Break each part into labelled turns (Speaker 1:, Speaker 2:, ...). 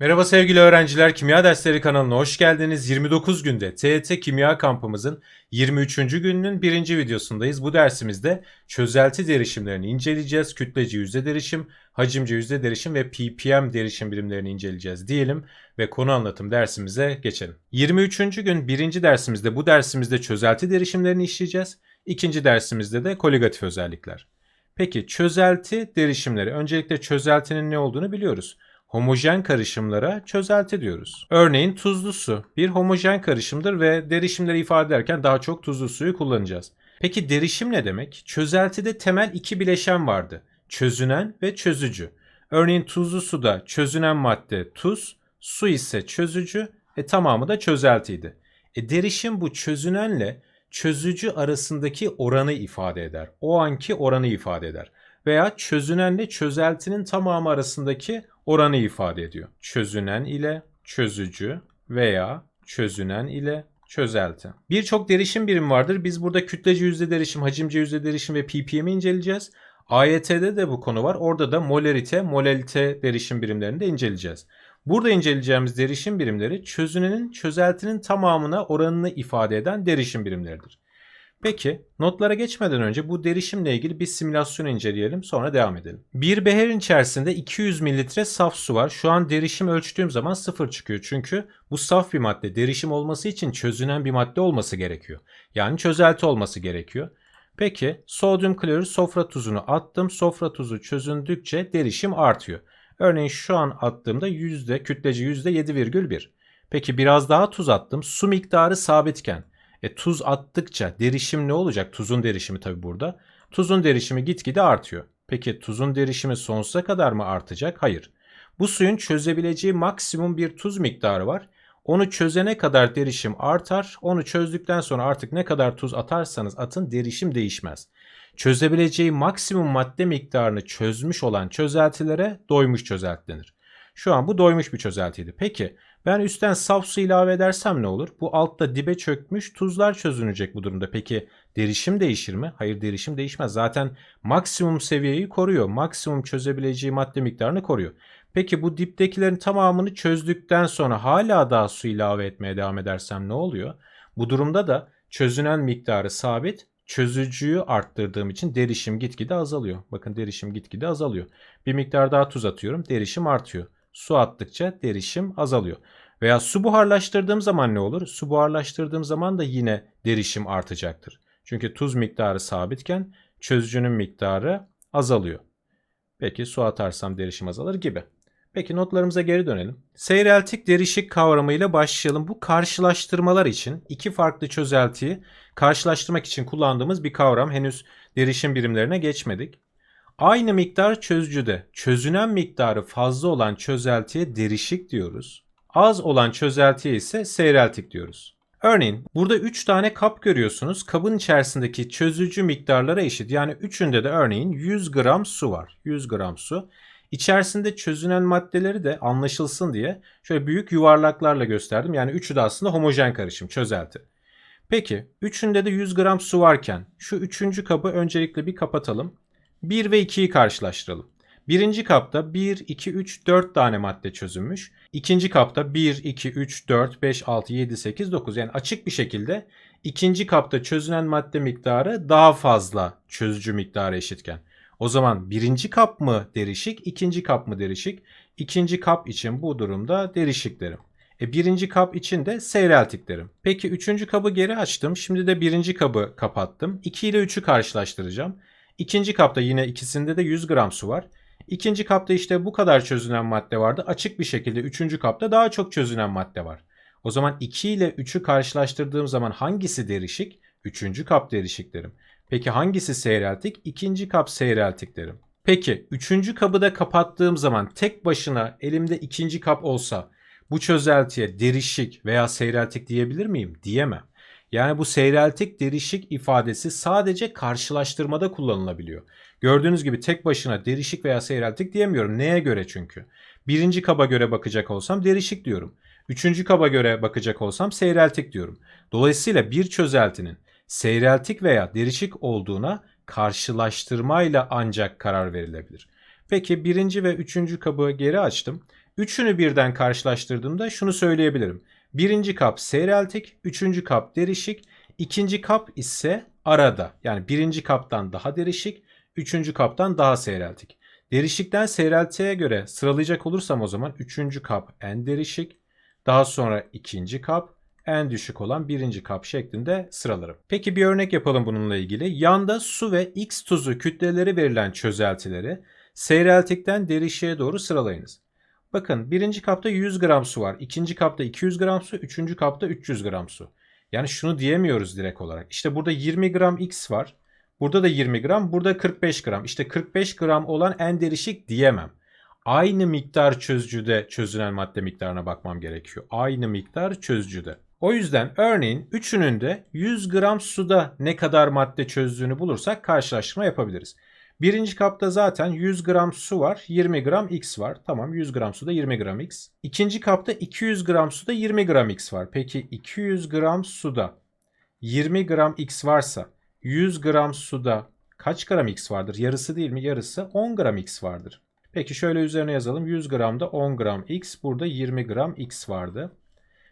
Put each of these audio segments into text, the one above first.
Speaker 1: Merhaba sevgili öğrenciler, Kimya Dersleri kanalına hoş geldiniz. 29 günde TET Kimya kampımızın 23. gününün birinci videosundayız. Bu dersimizde çözelti derişimlerini inceleyeceğiz. Kütleci yüzde derişim, hacimce yüzde derişim ve ppm derişim birimlerini inceleyeceğiz diyelim ve konu anlatım dersimize geçelim. 23. gün birinci dersimizde bu dersimizde çözelti derişimlerini işleyeceğiz. İkinci dersimizde de koligatif özellikler. Peki çözelti derişimleri. Öncelikle çözeltinin ne olduğunu biliyoruz homojen karışımlara çözelti diyoruz. Örneğin tuzlu su bir homojen karışımdır ve derişimleri ifade ederken daha çok tuzlu suyu kullanacağız. Peki derişim ne demek? Çözeltide temel iki bileşen vardı. Çözünen ve çözücü. Örneğin tuzlu suda çözünen madde tuz, su ise çözücü, e tamamı da çözeltiydi. E derişim bu çözünenle çözücü arasındaki oranı ifade eder. O anki oranı ifade eder. Veya çözünenle çözeltinin tamamı arasındaki oranı ifade ediyor. Çözünen ile çözücü veya çözünen ile çözelti. Birçok derişim birimi vardır. Biz burada kütlece yüzde derişim, hacimce yüzde derişim ve ppm'i inceleyeceğiz. AYT'de de bu konu var. Orada da molarite, molalite derişim birimlerini de inceleyeceğiz. Burada inceleyeceğimiz derişim birimleri çözünenin çözeltinin tamamına oranını ifade eden derişim birimleridir. Peki notlara geçmeden önce bu derişimle ilgili bir simülasyon inceleyelim sonra devam edelim. Bir beherin içerisinde 200 mililitre saf su var. Şu an derişim ölçtüğüm zaman sıfır çıkıyor. Çünkü bu saf bir madde. Derişim olması için çözünen bir madde olması gerekiyor. Yani çözelti olması gerekiyor. Peki sodyum klorür sofra tuzunu attım. Sofra tuzu çözündükçe derişim artıyor. Örneğin şu an attığımda yüzde kütleci %7,1. Peki biraz daha tuz attım. Su miktarı sabitken e, tuz attıkça derişim ne olacak? Tuzun derişimi tabi burada. Tuzun derişimi gitgide artıyor. Peki tuzun derişimi sonsuza kadar mı artacak? Hayır. Bu suyun çözebileceği maksimum bir tuz miktarı var. Onu çözene kadar derişim artar. Onu çözdükten sonra artık ne kadar tuz atarsanız atın derişim değişmez. Çözebileceği maksimum madde miktarını çözmüş olan çözeltilere doymuş çözelti denir. Şu an bu doymuş bir çözeltiydi. Peki ben üstten saf su ilave edersem ne olur? Bu altta dibe çökmüş tuzlar çözünecek bu durumda. Peki derişim değişir mi? Hayır derişim değişmez. Zaten maksimum seviyeyi koruyor. Maksimum çözebileceği madde miktarını koruyor. Peki bu diptekilerin tamamını çözdükten sonra hala daha su ilave etmeye devam edersem ne oluyor? Bu durumda da çözünen miktarı sabit, çözücüyü arttırdığım için derişim gitgide azalıyor. Bakın derişim gitgide azalıyor. Bir miktar daha tuz atıyorum, derişim artıyor. Su attıkça derişim azalıyor. Veya su buharlaştırdığım zaman ne olur? Su buharlaştırdığım zaman da yine derişim artacaktır. Çünkü tuz miktarı sabitken çözücünün miktarı azalıyor. Peki su atarsam derişim azalır gibi. Peki notlarımıza geri dönelim. Seyreltik derişik kavramıyla başlayalım. Bu karşılaştırmalar için iki farklı çözeltiyi karşılaştırmak için kullandığımız bir kavram. Henüz derişim birimlerine geçmedik. Aynı miktar çözücüde çözünen miktarı fazla olan çözeltiye derişik diyoruz. Az olan çözeltiye ise seyreltik diyoruz. Örneğin burada 3 tane kap görüyorsunuz. Kabın içerisindeki çözücü miktarlara eşit. Yani üçünde de örneğin 100 gram su var. 100 gram su. İçerisinde çözünen maddeleri de anlaşılsın diye şöyle büyük yuvarlaklarla gösterdim. Yani üçü de aslında homojen karışım, çözelti. Peki üçünde de 100 gram su varken şu üçüncü kabı öncelikle bir kapatalım. 1 ve 2'yi karşılaştıralım. Birinci kapta 1, 2, 3, 4 tane madde çözülmüş. İkinci kapta 1, 2, 3, 4, 5, 6, 7, 8, 9 yani açık bir şekilde ikinci kapta çözünen madde miktarı daha fazla çözücü miktarı eşitken. O zaman birinci kap mı derişik, ikinci kap mı derişik? İkinci kap için bu durumda derişik derim. E, birinci kap için de seyreltik derim. Peki üçüncü kabı geri açtım. Şimdi de birinci kabı kapattım. 2 ile 3'ü karşılaştıracağım. İkinci kapta yine ikisinde de 100 gram su var. İkinci kapta işte bu kadar çözünen madde vardı. Açık bir şekilde üçüncü kapta daha çok çözünen madde var. O zaman 2 ile 3'ü karşılaştırdığım zaman hangisi derişik? Üçüncü kap derişik derim. Peki hangisi seyreltik? İkinci kap seyreltik derim. Peki üçüncü kabı da kapattığım zaman tek başına elimde ikinci kap olsa bu çözeltiye derişik veya seyreltik diyebilir miyim? Diyemem. Yani bu seyreltik derişik ifadesi sadece karşılaştırmada kullanılabiliyor. Gördüğünüz gibi tek başına derişik veya seyreltik diyemiyorum. Neye göre çünkü? Birinci kaba göre bakacak olsam derişik diyorum. Üçüncü kaba göre bakacak olsam seyreltik diyorum. Dolayısıyla bir çözeltinin seyreltik veya derişik olduğuna karşılaştırmayla ancak karar verilebilir. Peki birinci ve üçüncü kabı geri açtım. Üçünü birden karşılaştırdığımda şunu söyleyebilirim. Birinci kap seyreltik, üçüncü kap derişik, ikinci kap ise arada. Yani birinci kaptan daha derişik, üçüncü kaptan daha seyreltik. Derişikten seyreltiye göre sıralayacak olursam o zaman üçüncü kap en derişik, daha sonra ikinci kap, en düşük olan birinci kap şeklinde sıralarım. Peki bir örnek yapalım bununla ilgili. Yanda su ve X tuzu kütleleri verilen çözeltileri seyreltikten derişiğe doğru sıralayınız. Bakın birinci kapta 100 gram su var. ikinci kapta 200 gram su. Üçüncü kapta 300 gram su. Yani şunu diyemiyoruz direkt olarak. İşte burada 20 gram X var. Burada da 20 gram. Burada 45 gram. İşte 45 gram olan en derişik diyemem. Aynı miktar çözücüde çözünen madde miktarına bakmam gerekiyor. Aynı miktar çözücüde. O yüzden örneğin üçünün de 100 gram suda ne kadar madde çözdüğünü bulursak karşılaştırma yapabiliriz. Birinci kapta zaten 100 gram su var, 20 gram X var. Tamam 100 gram suda 20 gram X. İkinci kapta 200 gram suda 20 gram X var. Peki 200 gram suda 20 gram X varsa 100 gram suda kaç gram X vardır? Yarısı değil mi? Yarısı 10 gram X vardır. Peki şöyle üzerine yazalım. 100 gramda 10 gram X. Burada 20 gram X vardı.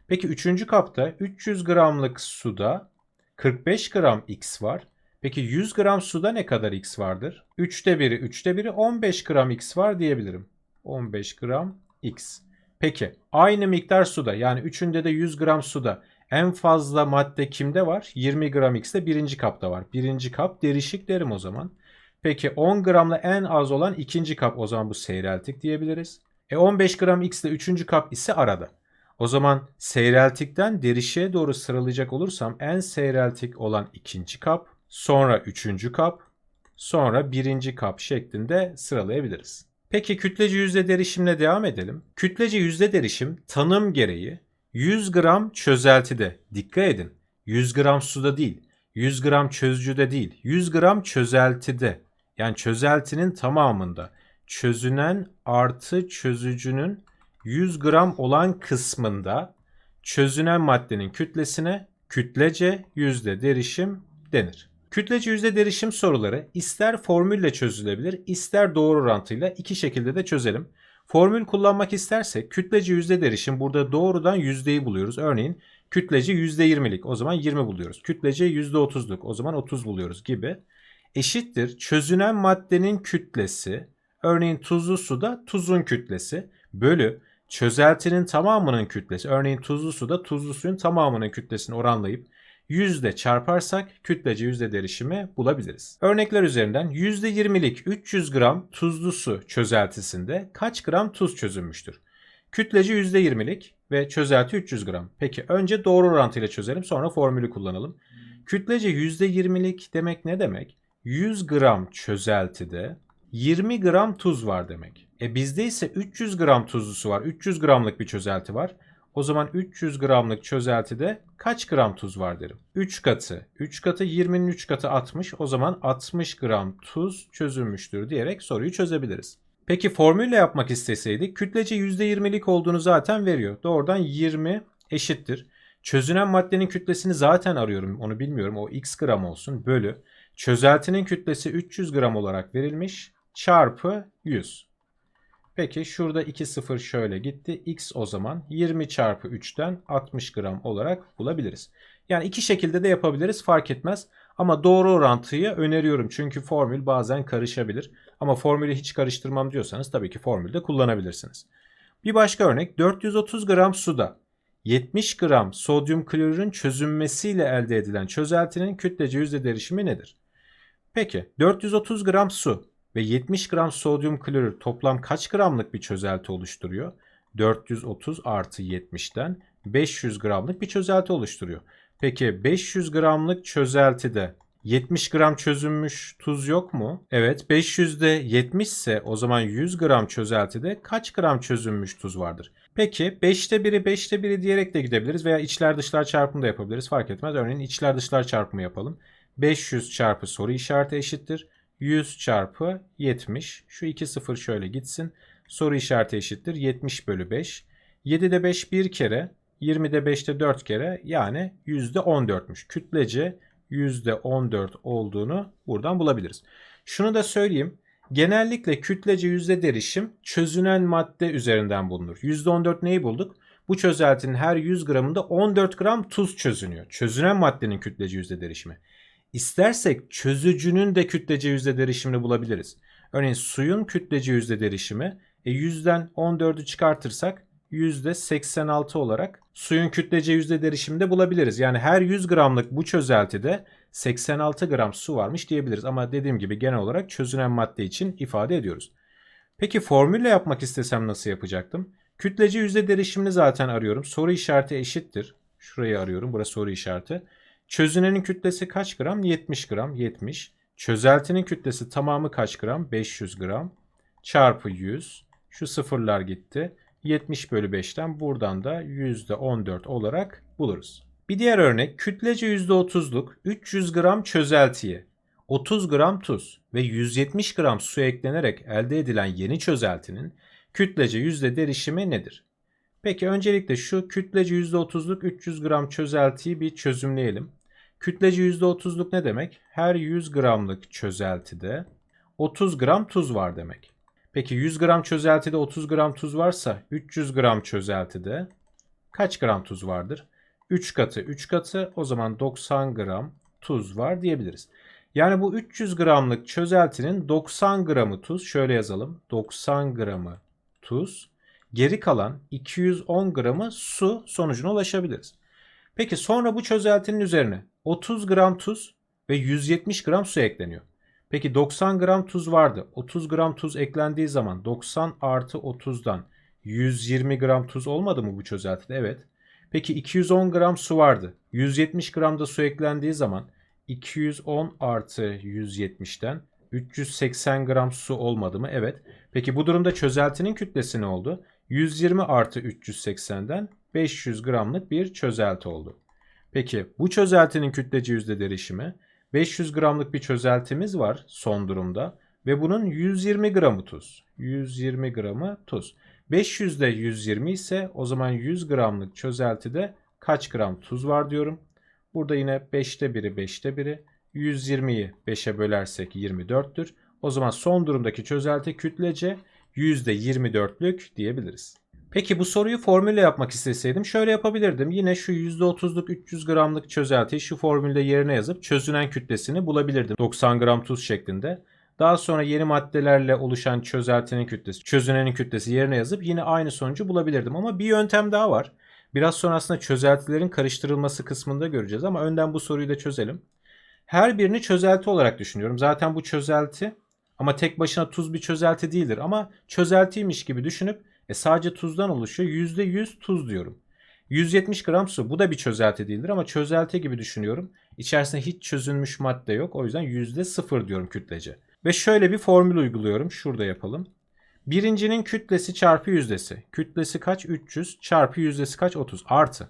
Speaker 1: Peki üçüncü kapta 300 gramlık suda 45 gram X var. Peki 100 gram suda ne kadar X vardır? 3'te biri 3'te biri 15 gram X var diyebilirim. 15 gram X. Peki aynı miktar suda yani üçünde de 100 gram suda en fazla madde kimde var? 20 gram X'de birinci kapta var. Birinci kap derişik derim o zaman. Peki 10 gramla en az olan ikinci kap o zaman bu seyreltik diyebiliriz. E 15 gram X ile üçüncü kap ise arada. O zaman seyreltikten derişiğe doğru sıralayacak olursam en seyreltik olan ikinci kap, sonra üçüncü kap, sonra birinci kap şeklinde sıralayabiliriz. Peki kütlece yüzde derişimle devam edelim. Kütlece yüzde derişim tanım gereği 100 gram çözeltide dikkat edin 100 gram suda değil 100 gram çözücüde değil 100 gram çözeltide yani çözeltinin tamamında çözünen artı çözücünün 100 gram olan kısmında çözünen maddenin kütlesine kütlece yüzde derişim denir. Kütlece yüzde derişim soruları ister formülle çözülebilir ister doğru orantıyla iki şekilde de çözelim. Formül kullanmak istersek kütlece yüzde derişim burada doğrudan yüzdeyi buluyoruz. Örneğin kütlece yüzde 20'lik o zaman 20 buluyoruz. Kütlece yüzde 30'luk o zaman 30 buluyoruz gibi. Eşittir çözünen maddenin kütlesi örneğin tuzlu suda tuzun kütlesi bölü çözeltinin tamamının kütlesi örneğin tuzlu suda tuzlu suyun tamamının kütlesini oranlayıp yüzde çarparsak kütlece yüzde derişimi bulabiliriz. Örnekler üzerinden %20'lik 300 gram tuzlu su çözeltisinde kaç gram tuz çözülmüştür? Kütlece %20'lik ve çözelti 300 gram. Peki önce doğru orantıyla çözelim sonra formülü kullanalım. Kütlece %20'lik demek ne demek? 100 gram çözeltide 20 gram tuz var demek. E bizde ise 300 gram tuzlu su var. 300 gramlık bir çözelti var. O zaman 300 gramlık çözeltide kaç gram tuz var derim. 3 katı. 3 katı 20'nin 3 katı 60. O zaman 60 gram tuz çözülmüştür diyerek soruyu çözebiliriz. Peki formülle yapmak isteseydik kütlece %20'lik olduğunu zaten veriyor. Doğrudan 20 eşittir. Çözünen maddenin kütlesini zaten arıyorum. Onu bilmiyorum. O x gram olsun. Bölü. Çözeltinin kütlesi 300 gram olarak verilmiş. Çarpı 100. Peki şurada 2 sıfır şöyle gitti. X o zaman 20 çarpı 3'ten 60 gram olarak bulabiliriz. Yani iki şekilde de yapabiliriz fark etmez. Ama doğru orantıyı öneriyorum. Çünkü formül bazen karışabilir. Ama formülü hiç karıştırmam diyorsanız tabii ki formülde kullanabilirsiniz. Bir başka örnek 430 gram suda 70 gram sodyum klorürün çözünmesiyle elde edilen çözeltinin kütlece yüzde derişimi nedir? Peki 430 gram su ve 70 gram sodyum klorür toplam kaç gramlık bir çözelti oluşturuyor? 430 artı 70'ten 500 gramlık bir çözelti oluşturuyor. Peki 500 gramlık çözeltide 70 gram çözünmüş tuz yok mu? Evet 500'de 70 ise o zaman 100 gram çözeltide kaç gram çözünmüş tuz vardır? Peki 5'te 1'i 5'te 1'i diyerek de gidebiliriz veya içler dışlar çarpımı da yapabiliriz fark etmez. Örneğin içler dışlar çarpımı yapalım. 500 çarpı soru işareti eşittir. 100 çarpı 70. Şu 2 sıfır şöyle gitsin. Soru işareti eşittir. 70 bölü 5. 7'de 5 bir kere. 20'de 5'te 4 kere. Yani %14'müş. Kütlece %14 olduğunu buradan bulabiliriz. Şunu da söyleyeyim. Genellikle kütlece yüzde derişim çözünen madde üzerinden bulunur. %14 neyi bulduk? Bu çözeltinin her 100 gramında 14 gram tuz çözünüyor. Çözünen maddenin kütlece yüzde derişimi. İstersek çözücünün de kütlece yüzde derişimini bulabiliriz. Örneğin suyun kütlece yüzde derişimi e, 100'den 14'ü çıkartırsak %86 olarak suyun kütlece yüzde derişiminde bulabiliriz. Yani her 100 gramlık bu çözeltide 86 gram su varmış diyebiliriz. Ama dediğim gibi genel olarak çözünen madde için ifade ediyoruz. Peki formülle yapmak istesem nasıl yapacaktım? Kütlece yüzde derişimini zaten arıyorum. Soru işareti eşittir. Şurayı arıyorum. Burası soru işareti. Çözünenin kütlesi kaç gram? 70 gram. 70. Çözeltinin kütlesi tamamı kaç gram? 500 gram. Çarpı 100. Şu sıfırlar gitti. 70 bölü 5'ten buradan da %14 olarak buluruz. Bir diğer örnek kütlece %30'luk 300 gram çözeltiye 30 gram tuz ve 170 gram su eklenerek elde edilen yeni çözeltinin kütlece yüzde derişimi nedir? Peki öncelikle şu kütlece %30'luk 300 gram çözeltiyi bir çözümleyelim. Kütlece %30'luk ne demek? Her 100 gramlık çözeltide 30 gram tuz var demek. Peki 100 gram çözeltide 30 gram tuz varsa 300 gram çözeltide kaç gram tuz vardır? 3 katı 3 katı o zaman 90 gram tuz var diyebiliriz. Yani bu 300 gramlık çözeltinin 90 gramı tuz şöyle yazalım 90 gramı tuz geri kalan 210 gramı su sonucuna ulaşabiliriz. Peki sonra bu çözeltinin üzerine 30 gram tuz ve 170 gram su ekleniyor. Peki 90 gram tuz vardı. 30 gram tuz eklendiği zaman 90 artı 30'dan 120 gram tuz olmadı mı bu çözeltide? Evet. Peki 210 gram su vardı. 170 gram da su eklendiği zaman 210 artı 170'ten 380 gram su olmadı mı? Evet. Peki bu durumda çözeltinin kütlesi ne oldu? 120 artı 380'den 500 gramlık bir çözelti oldu. Peki bu çözeltinin kütlece yüzde derişimi 500 gramlık bir çözeltimiz var son durumda ve bunun 120 gramı tuz. 120 gramı tuz. 500'de 120 ise o zaman 100 gramlık çözeltide kaç gram tuz var diyorum. Burada yine 5'te 1'i 5'te 1'i 120'yi 5'e bölersek 24'tür. O zaman son durumdaki çözelti kütlece %24'lük diyebiliriz. Peki bu soruyu formülle yapmak isteseydim şöyle yapabilirdim. Yine şu %30'luk 300 gramlık çözeltiyi şu formülde yerine yazıp çözünen kütlesini bulabilirdim. 90 gram tuz şeklinde. Daha sonra yeni maddelerle oluşan çözeltinin kütlesi, çözünenin kütlesi yerine yazıp yine aynı sonucu bulabilirdim. Ama bir yöntem daha var. Biraz sonra aslında çözeltilerin karıştırılması kısmında göreceğiz ama önden bu soruyu da çözelim. Her birini çözelti olarak düşünüyorum. Zaten bu çözelti ama tek başına tuz bir çözelti değildir ama çözeltiymiş gibi düşünüp e sadece tuzdan oluşuyor. %100 tuz diyorum. 170 gram su. Bu da bir çözelti değildir ama çözelti gibi düşünüyorum. İçerisinde hiç çözülmüş madde yok. O yüzden %0 diyorum kütlece. Ve şöyle bir formül uyguluyorum. Şurada yapalım. Birincinin kütlesi çarpı yüzdesi. Kütlesi kaç? 300 çarpı yüzdesi kaç? 30 artı.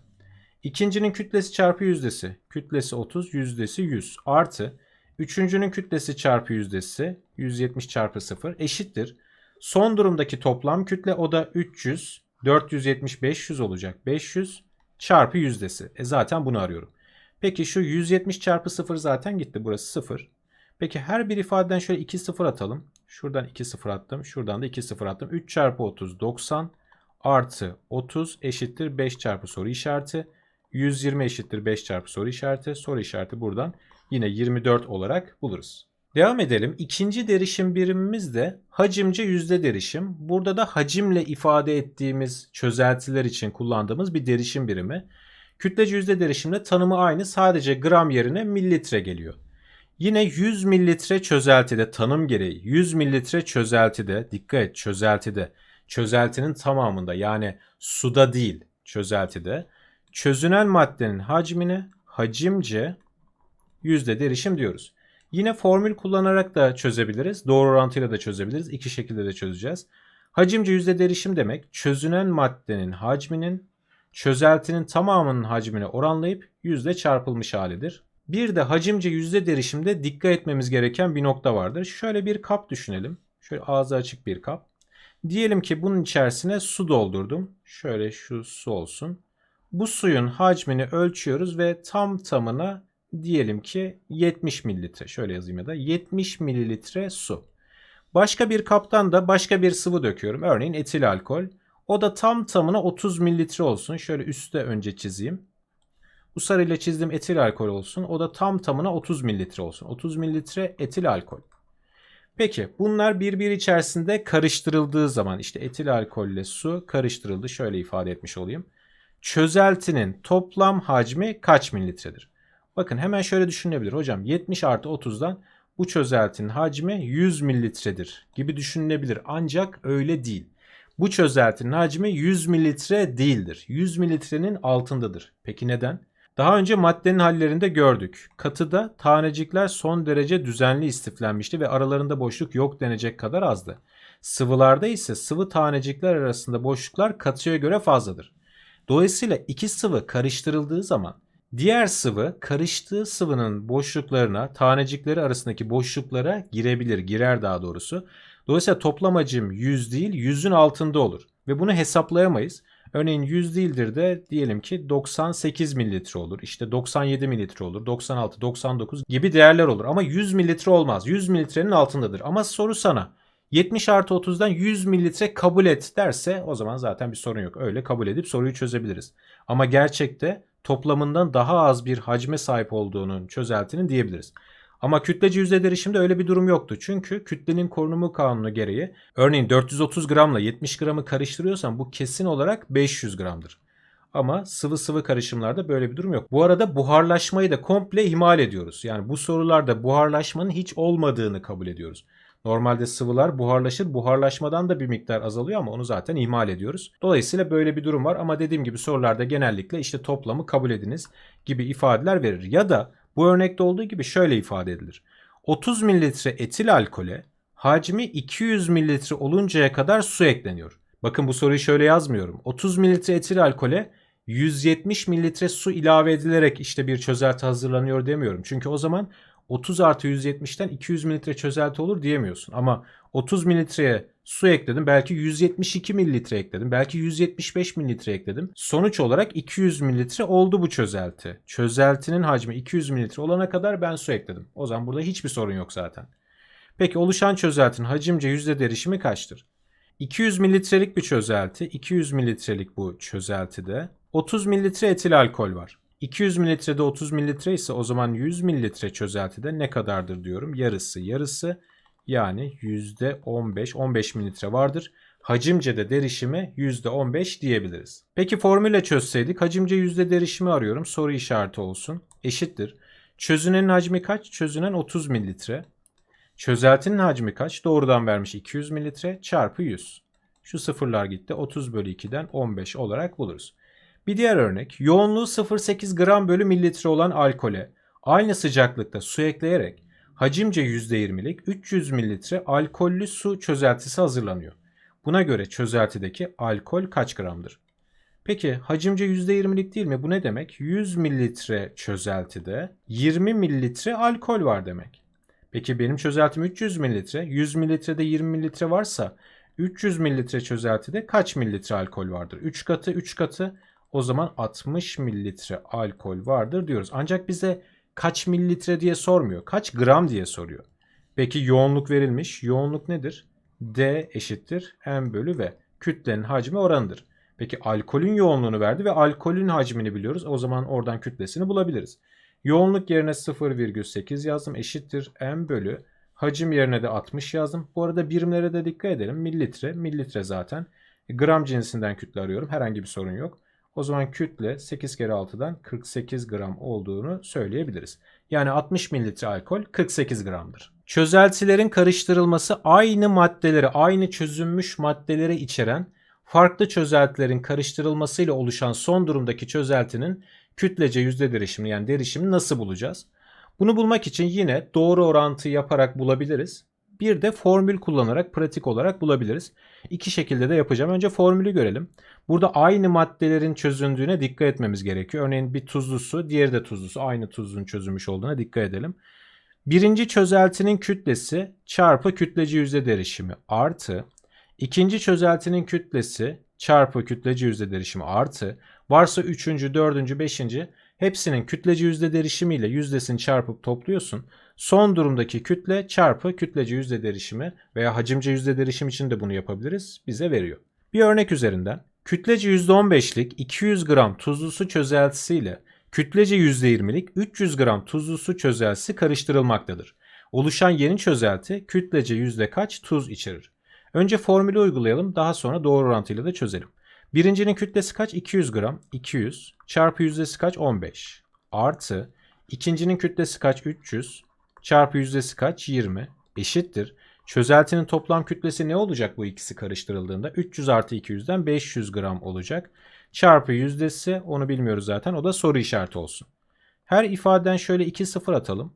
Speaker 1: İkincinin kütlesi çarpı yüzdesi. Kütlesi 30, yüzdesi 100 artı. Üçüncünün kütlesi çarpı yüzdesi 170 çarpı 0 eşittir. Son durumdaki toplam kütle o da 300, 470, 500 olacak. 500 çarpı yüzdesi. E zaten bunu arıyorum. Peki şu 170 çarpı 0 zaten gitti. Burası 0. Peki her bir ifadeden şöyle 2 0 atalım. Şuradan 2 0 attım. Şuradan da 2 0 attım. 3 çarpı 30 90 artı 30 eşittir 5 çarpı soru işareti. 120 eşittir 5 çarpı soru işareti. Soru işareti buradan yine 24 olarak buluruz. Devam edelim. İkinci derişim birimimiz de hacimce yüzde derişim. Burada da hacimle ifade ettiğimiz çözeltiler için kullandığımız bir derişim birimi. Kütlece yüzde derişimle tanımı aynı sadece gram yerine mililitre geliyor. Yine 100 mililitre çözeltide tanım gereği 100 mililitre çözeltide dikkat et çözeltide çözeltinin tamamında yani suda değil çözeltide çözünen maddenin hacmine hacimce yüzde derişim diyoruz. Yine formül kullanarak da çözebiliriz. Doğru orantıyla da çözebiliriz. İki şekilde de çözeceğiz. Hacimce yüzde derişim demek çözünen maddenin hacminin çözeltinin tamamının hacmine oranlayıp yüzde çarpılmış halidir. Bir de hacimce yüzde derişimde dikkat etmemiz gereken bir nokta vardır. Şöyle bir kap düşünelim. Şöyle ağzı açık bir kap. Diyelim ki bunun içerisine su doldurdum. Şöyle şu su olsun. Bu suyun hacmini ölçüyoruz ve tam tamına diyelim ki 70 mililitre şöyle yazayım ya da 70 mililitre su. Başka bir kaptan da başka bir sıvı döküyorum. Örneğin etil alkol. O da tam tamına 30 mililitre olsun. Şöyle üstte önce çizeyim. Bu sarıyla çizdiğim etil alkol olsun. O da tam tamına 30 mililitre olsun. 30 mililitre etil alkol. Peki bunlar birbiri içerisinde karıştırıldığı zaman işte etil alkolle su karıştırıldı. Şöyle ifade etmiş olayım. Çözeltinin toplam hacmi kaç mililitredir? Bakın hemen şöyle düşünülebilir. Hocam 70 artı 30'dan bu çözeltinin hacmi 100 mililitredir gibi düşünülebilir. Ancak öyle değil. Bu çözeltinin hacmi 100 mililitre değildir. 100 mililitrenin altındadır. Peki neden? Daha önce maddenin hallerinde gördük. Katıda tanecikler son derece düzenli istiflenmişti ve aralarında boşluk yok denecek kadar azdı. Sıvılarda ise sıvı tanecikler arasında boşluklar katıya göre fazladır. Dolayısıyla iki sıvı karıştırıldığı zaman diğer sıvı karıştığı sıvının boşluklarına, tanecikleri arasındaki boşluklara girebilir, girer daha doğrusu. Dolayısıyla toplam hacim 100 değil, 100'ün altında olur ve bunu hesaplayamayız. Örneğin 100 değildir de diyelim ki 98 mililitre olur. İşte 97 mililitre olur. 96, 99 gibi değerler olur. Ama 100 mililitre olmaz. 100 mililitrenin altındadır. Ama soru sana 70 artı 30'dan 100 mililitre kabul et derse o zaman zaten bir sorun yok. Öyle kabul edip soruyu çözebiliriz. Ama gerçekte toplamından daha az bir hacme sahip olduğunun çözeltinin diyebiliriz. Ama kütleci yüzde derişimde öyle bir durum yoktu. Çünkü kütlenin korunumu kanunu gereği örneğin 430 gramla 70 gramı karıştırıyorsan bu kesin olarak 500 gramdır. Ama sıvı sıvı karışımlarda böyle bir durum yok. Bu arada buharlaşmayı da komple ihmal ediyoruz. Yani bu sorularda buharlaşmanın hiç olmadığını kabul ediyoruz. Normalde sıvılar buharlaşır. Buharlaşmadan da bir miktar azalıyor ama onu zaten ihmal ediyoruz. Dolayısıyla böyle bir durum var ama dediğim gibi sorularda genellikle işte toplamı kabul ediniz gibi ifadeler verir. Ya da bu örnekte olduğu gibi şöyle ifade edilir. 30 mililitre etil alkole hacmi 200 mililitre oluncaya kadar su ekleniyor. Bakın bu soruyu şöyle yazmıyorum. 30 mililitre etil alkole 170 mililitre su ilave edilerek işte bir çözelti hazırlanıyor demiyorum. Çünkü o zaman 30 artı 170'ten 200 mililitre çözelti olur diyemiyorsun. Ama 30 mililitreye su ekledim. Belki 172 mililitre ekledim. Belki 175 mililitre ekledim. Sonuç olarak 200 mililitre oldu bu çözelti. Çözeltinin hacmi 200 mililitre olana kadar ben su ekledim. O zaman burada hiçbir sorun yok zaten. Peki oluşan çözeltinin hacimce yüzde derişimi kaçtır? 200 mililitrelik bir çözelti. 200 mililitrelik bu çözeltide 30 mililitre etil alkol var. 200 mililitrede 30 mililitre ise o zaman 100 mililitre çözeltide ne kadardır diyorum. Yarısı yarısı yani %15 15 mililitre vardır. Hacimce de derişimi %15 diyebiliriz. Peki formülle çözseydik hacimce yüzde derişimi arıyorum. Soru işareti olsun. Eşittir. Çözünenin hacmi kaç? Çözünen 30 mililitre. Çözeltinin hacmi kaç? Doğrudan vermiş 200 mililitre çarpı 100. Şu sıfırlar gitti. 30 bölü 2'den 15 olarak buluruz. Bir diğer örnek. Yoğunluğu 0,8 gram bölü mililitre olan alkole aynı sıcaklıkta su ekleyerek hacimce %20'lik 300 mililitre alkollü su çözeltisi hazırlanıyor. Buna göre çözeltideki alkol kaç gramdır? Peki hacimce %20'lik değil mi? Bu ne demek? 100 mililitre çözeltide 20 mililitre alkol var demek. Peki benim çözeltim 300 mililitre. 100 mililitrede 20 mililitre varsa 300 mililitre çözeltide kaç mililitre alkol vardır? 3 katı 3 katı o zaman 60 mililitre alkol vardır diyoruz. Ancak bize kaç mililitre diye sormuyor. Kaç gram diye soruyor. Peki yoğunluk verilmiş. Yoğunluk nedir? D eşittir M bölü V. Kütlenin hacmi oranıdır. Peki alkolün yoğunluğunu verdi ve alkolün hacmini biliyoruz. O zaman oradan kütlesini bulabiliriz. Yoğunluk yerine 0,8 yazdım. Eşittir M bölü. Hacim yerine de 60 yazdım. Bu arada birimlere de dikkat edelim. Mililitre, mililitre zaten. Gram cinsinden kütle arıyorum. Herhangi bir sorun yok. O zaman kütle 8 kere 6'dan 48 gram olduğunu söyleyebiliriz. Yani 60 mililitre alkol 48 gramdır. Çözeltilerin karıştırılması aynı maddeleri, aynı çözünmüş maddeleri içeren farklı çözeltilerin karıştırılmasıyla oluşan son durumdaki çözeltinin kütlece yüzde derişimini yani derişimini nasıl bulacağız? Bunu bulmak için yine doğru orantı yaparak bulabiliriz. Bir de formül kullanarak pratik olarak bulabiliriz. İki şekilde de yapacağım. Önce formülü görelim. Burada aynı maddelerin çözündüğüne dikkat etmemiz gerekiyor. Örneğin bir tuzlu su, diğeri de tuzlu su. Aynı tuzun çözülmüş olduğuna dikkat edelim. Birinci çözeltinin kütlesi çarpı kütleci yüzde derişimi artı ikinci çözeltinin kütlesi çarpı kütleci yüzde derişimi artı varsa üçüncü, dördüncü, beşinci Hepsinin kütlece yüzde derişimiyle yüzdesini çarpıp topluyorsun. Son durumdaki kütle çarpı kütlece yüzde derişimi veya hacimce yüzde derişim için de bunu yapabiliriz. Bize veriyor. Bir örnek üzerinden kütlece %15'lik 200 gram tuzlu su çözeltisiyle kütlece %20'lik 300 gram tuzlu su çözeltisi karıştırılmaktadır. Oluşan yeni çözelti kütlece yüzde kaç tuz içerir? Önce formülü uygulayalım daha sonra doğru orantıyla da çözelim. Birincinin kütlesi kaç? 200 gram. 200 çarpı yüzdesi kaç? 15 artı ikincinin kütlesi kaç? 300 çarpı yüzdesi kaç? 20 eşittir. Çözeltinin toplam kütlesi ne olacak bu ikisi karıştırıldığında? 300 artı 200'den 500 gram olacak. Çarpı yüzdesi onu bilmiyoruz zaten o da soru işareti olsun. Her ifadeden şöyle 2 sıfır atalım.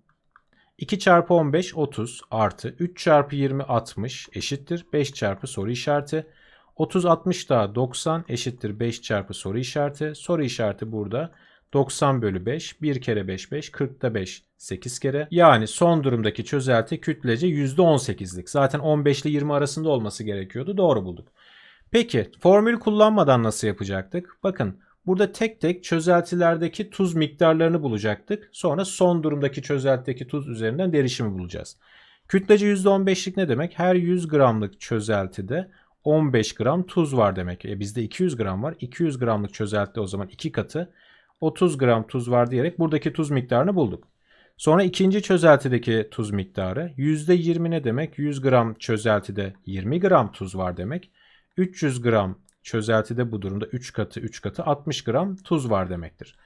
Speaker 1: 2 çarpı 15 30 artı 3 çarpı 20 60 eşittir 5 çarpı soru işareti. 30 60 daha 90 eşittir 5 çarpı soru işareti. Soru işareti burada 90 bölü 5 1 kere 5 5 40'da 5 8 kere. Yani son durumdaki çözelti kütlece %18'lik. Zaten 15 ile 20 arasında olması gerekiyordu. Doğru bulduk. Peki formül kullanmadan nasıl yapacaktık? Bakın burada tek tek çözeltilerdeki tuz miktarlarını bulacaktık. Sonra son durumdaki çözeltideki tuz üzerinden derişimi bulacağız. Kütlece %15'lik ne demek? Her 100 gramlık çözeltide 15 gram tuz var demek. E bizde 200 gram var. 200 gramlık çözeltide o zaman 2 katı 30 gram tuz var diyerek buradaki tuz miktarını bulduk. Sonra ikinci çözeltideki tuz miktarı %20 ne demek? 100 gram çözeltide 20 gram tuz var demek. 300 gram çözeltide bu durumda 3 katı 3 katı 60 gram tuz var demektir.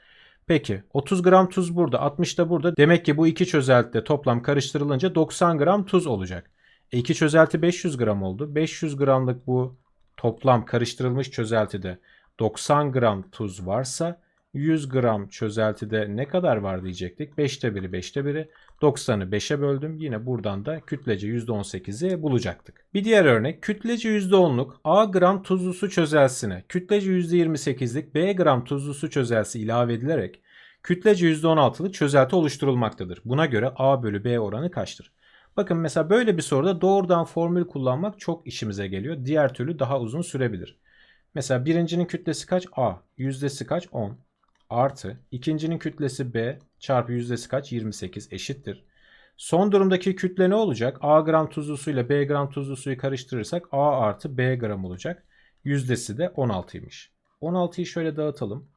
Speaker 1: Peki 30 gram tuz burada 60 da burada. Demek ki bu iki çözeltide toplam karıştırılınca 90 gram tuz olacak. E iki çözelti 500 gram oldu. 500 gramlık bu toplam karıştırılmış çözeltide 90 gram tuz varsa 100 gram çözeltide ne kadar var diyecektik. 5'te 1'i 5'te 1'i 90'ı 5'e böldüm. Yine buradan da kütlece %18'i bulacaktık. Bir diğer örnek kütlece %10'luk A gram tuzlu su çözeltisine kütlece %28'lik B gram tuzlu su çözeltisi ilave edilerek kütlece %16'lık çözelti oluşturulmaktadır. Buna göre A bölü B oranı kaçtır? Bakın mesela böyle bir soruda doğrudan formül kullanmak çok işimize geliyor. Diğer türlü daha uzun sürebilir. Mesela birincinin kütlesi kaç? A. Yüzdesi kaç? 10 artı ikincinin kütlesi B çarpı yüzdesi kaç? 28 eşittir. Son durumdaki kütle ne olacak? A gram tuzlu suyla B gram tuzlu suyu karıştırırsak A artı B gram olacak. Yüzdesi de 16'ymış. 16'yı şöyle dağıtalım.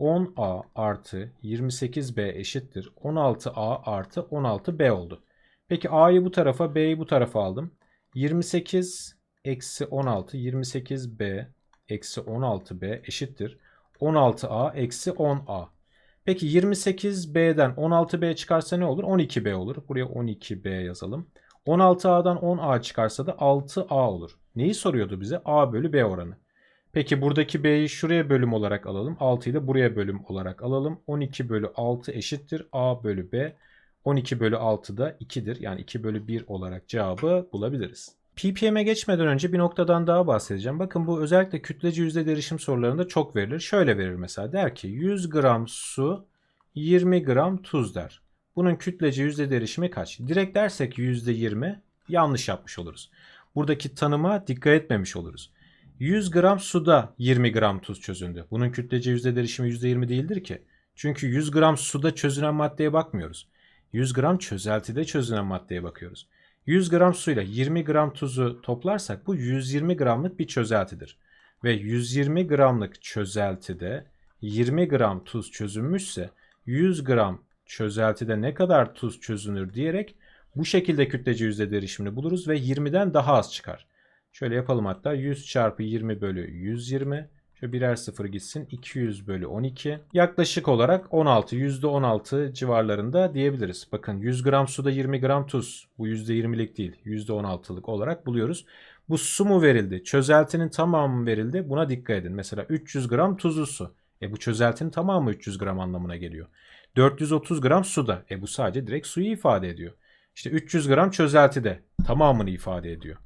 Speaker 1: 10A artı 28B eşittir. 16A artı 16B oldu. Peki A'yı bu tarafa B'yi bu tarafa aldım. 28 eksi 16 28B eksi 16B eşittir. 16A eksi 10A. Peki 28B'den 16B çıkarsa ne olur? 12B olur. Buraya 12B yazalım. 16A'dan 10A çıkarsa da 6A olur. Neyi soruyordu bize? A bölü B oranı. Peki buradaki B'yi şuraya bölüm olarak alalım. 6'yı da buraya bölüm olarak alalım. 12 bölü 6 eşittir A bölü B. 12 bölü 6 da 2'dir. Yani 2 bölü 1 olarak cevabı bulabiliriz. Ppm'e geçmeden önce bir noktadan daha bahsedeceğim. Bakın bu özellikle kütleci yüzde derişim sorularında çok verilir. Şöyle verir mesela der ki 100 gram su 20 gram tuz der. Bunun kütlece yüzde derişimi kaç? Direkt dersek yüzde 20 yanlış yapmış oluruz. Buradaki tanıma dikkat etmemiş oluruz. 100 gram suda 20 gram tuz çözündü. Bunun kütlece yüzde derişimi yüzde 20 değildir ki. Çünkü 100 gram suda çözünen maddeye bakmıyoruz. 100 gram çözeltide çözünen maddeye bakıyoruz. 100 gram suyla 20 gram tuzu toplarsak bu 120 gramlık bir çözeltidir. Ve 120 gramlık çözeltide 20 gram tuz çözünmüşse 100 gram çözeltide ne kadar tuz çözünür diyerek bu şekilde kütlece yüzde derişimini buluruz ve 20'den daha az çıkar. Şöyle yapalım hatta 100 çarpı 20 bölü 120 Şöyle birer sıfır gitsin. 200 bölü 12. Yaklaşık olarak 16, %16 civarlarında diyebiliriz. Bakın 100 gram suda 20 gram tuz. Bu %20'lik değil. %16'lık olarak buluyoruz. Bu su mu verildi? Çözeltinin tamamı mı verildi? Buna dikkat edin. Mesela 300 gram tuzlu su. E bu çözeltinin tamamı 300 gram anlamına geliyor. 430 gram suda. E bu sadece direkt suyu ifade ediyor. İşte 300 gram çözeltide tamamını ifade ediyor.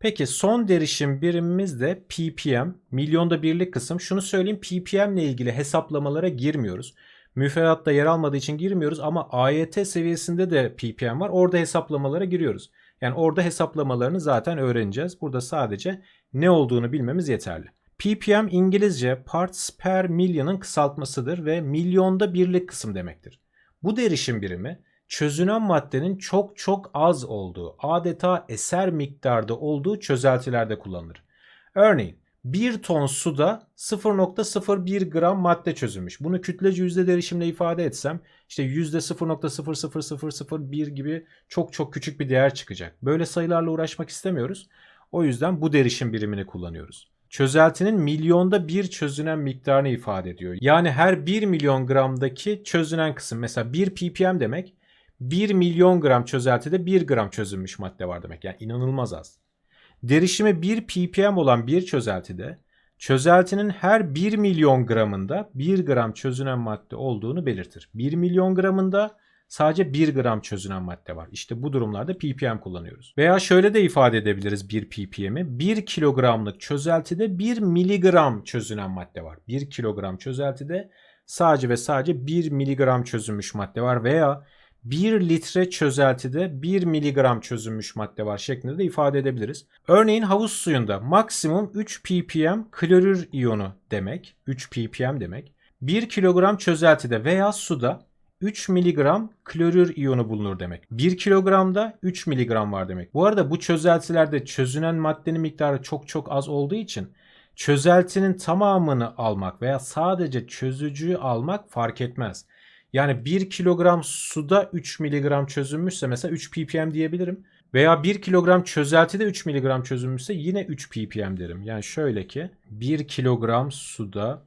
Speaker 1: Peki son derişim birimimiz de ppm. Milyonda birlik kısım. Şunu söyleyeyim ppm ile ilgili hesaplamalara girmiyoruz. Müfredatta yer almadığı için girmiyoruz ama AYT seviyesinde de ppm var. Orada hesaplamalara giriyoruz. Yani orada hesaplamalarını zaten öğreneceğiz. Burada sadece ne olduğunu bilmemiz yeterli. ppm İngilizce parts per million'ın kısaltmasıdır ve milyonda birlik kısım demektir. Bu derişim birimi çözünen maddenin çok çok az olduğu, adeta eser miktarda olduğu çözeltilerde kullanılır. Örneğin 1 ton suda 0.01 gram madde çözülmüş. Bunu kütlece yüzde derişimle ifade etsem işte yüzde 0.00001 gibi çok çok küçük bir değer çıkacak. Böyle sayılarla uğraşmak istemiyoruz. O yüzden bu derişim birimini kullanıyoruz. Çözeltinin milyonda bir çözünen miktarını ifade ediyor. Yani her 1 milyon gramdaki çözünen kısım mesela 1 ppm demek 1 milyon gram çözeltide 1 gram çözülmüş madde var demek. Yani inanılmaz az. Derişimi 1 ppm olan bir çözeltide çözeltinin her 1 milyon gramında 1 gram çözünen madde olduğunu belirtir. 1 milyon gramında sadece 1 gram çözünen madde var. İşte bu durumlarda ppm kullanıyoruz. Veya şöyle de ifade edebiliriz 1 ppm'i. 1 kilogramlık çözeltide 1 miligram çözünen madde var. 1 kilogram çözeltide sadece ve sadece 1 miligram çözülmüş madde var veya 1 litre çözeltide 1 miligram çözülmüş madde var şeklinde de ifade edebiliriz. Örneğin havuz suyunda maksimum 3 ppm klorür iyonu demek. 3 ppm demek. 1 kilogram çözeltide veya suda 3 miligram klorür iyonu bulunur demek. 1 kilogramda 3 miligram var demek. Bu arada bu çözeltilerde çözünen maddenin miktarı çok çok az olduğu için çözeltinin tamamını almak veya sadece çözücüyü almak fark etmez. Yani 1 kilogram suda 3 miligram çözülmüşse mesela 3 ppm diyebilirim. Veya 1 kilogram çözeltide 3 miligram çözülmüşse yine 3 ppm derim. Yani şöyle ki 1 kilogram suda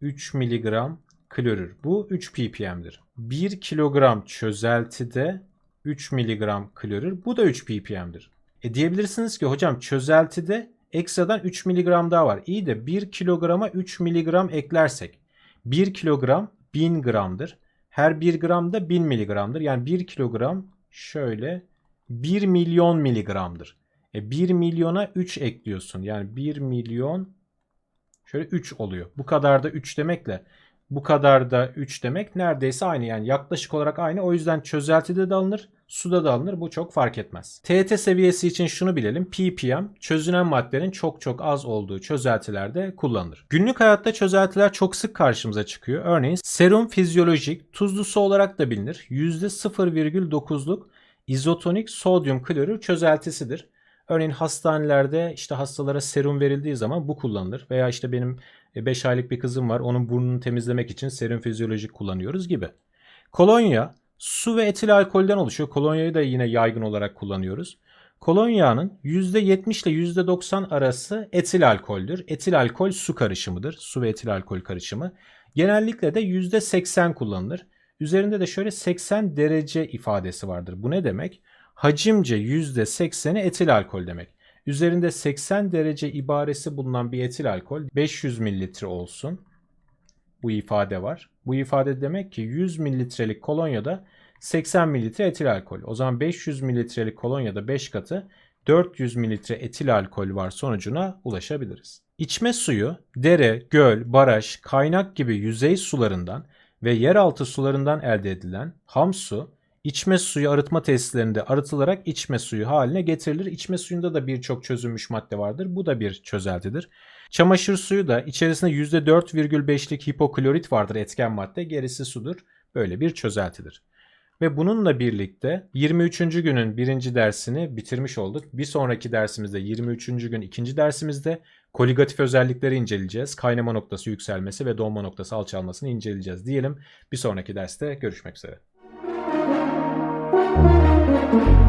Speaker 1: 3 miligram klorür. Bu 3 ppm'dir. 1 kilogram çözeltide 3 miligram klorür. Bu da 3 ppm'dir. E diyebilirsiniz ki hocam çözeltide ekstradan 3 miligram daha var. İyi de 1 kilograma 3 miligram eklersek 1 kilogram 1000 gramdır. Her 1 gram da 1000 miligramdır. Yani 1 kilogram şöyle 1 milyon miligramdır. E 1 milyona 3 ekliyorsun. Yani 1 milyon şöyle 3 oluyor. Bu kadar da 3 demekle bu kadar da 3 demek neredeyse aynı. Yani yaklaşık olarak aynı. O yüzden çözeltide de alınır, suda da alınır. Bu çok fark etmez. TET seviyesi için şunu bilelim. ppm çözünen maddenin çok çok az olduğu çözeltilerde kullanılır. Günlük hayatta çözeltiler çok sık karşımıza çıkıyor. Örneğin serum fizyolojik tuzlu su olarak da bilinir. %0,9'luk izotonik sodyum klorür çözeltisidir. Örneğin hastanelerde işte hastalara serum verildiği zaman bu kullanılır. Veya işte benim 5 aylık bir kızım var. Onun burnunu temizlemek için serum fizyolojik kullanıyoruz gibi. Kolonya su ve etil alkolden oluşuyor. Kolonyayı da yine yaygın olarak kullanıyoruz. Kolonyanın %70 ile %90 arası etil alkoldür. Etil alkol su karışımıdır. Su ve etil alkol karışımı. Genellikle de %80 kullanılır. Üzerinde de şöyle 80 derece ifadesi vardır. Bu ne demek? Hacimce %80'i etil alkol demek. Üzerinde 80 derece ibaresi bulunan bir etil alkol 500 mililitre olsun. Bu ifade var. Bu ifade demek ki 100 mililitrelik kolonyada 80 mililitre etil alkol. O zaman 500 mililitrelik kolonyada 5 katı 400 mililitre etil alkol var sonucuna ulaşabiliriz. İçme suyu dere, göl, baraj, kaynak gibi yüzey sularından ve yeraltı sularından elde edilen ham su içme suyu arıtma tesislerinde arıtılarak içme suyu haline getirilir. İçme suyunda da birçok çözülmüş madde vardır. Bu da bir çözeltidir. Çamaşır suyu da içerisinde %4,5'lik hipoklorit vardır etken madde. Gerisi sudur. Böyle bir çözeltidir. Ve bununla birlikte 23. günün birinci dersini bitirmiş olduk. Bir sonraki dersimizde 23. gün ikinci dersimizde koligatif özellikleri inceleyeceğiz. Kaynama noktası yükselmesi ve donma noktası alçalmasını inceleyeceğiz diyelim. Bir sonraki derste görüşmek üzere. Thank you.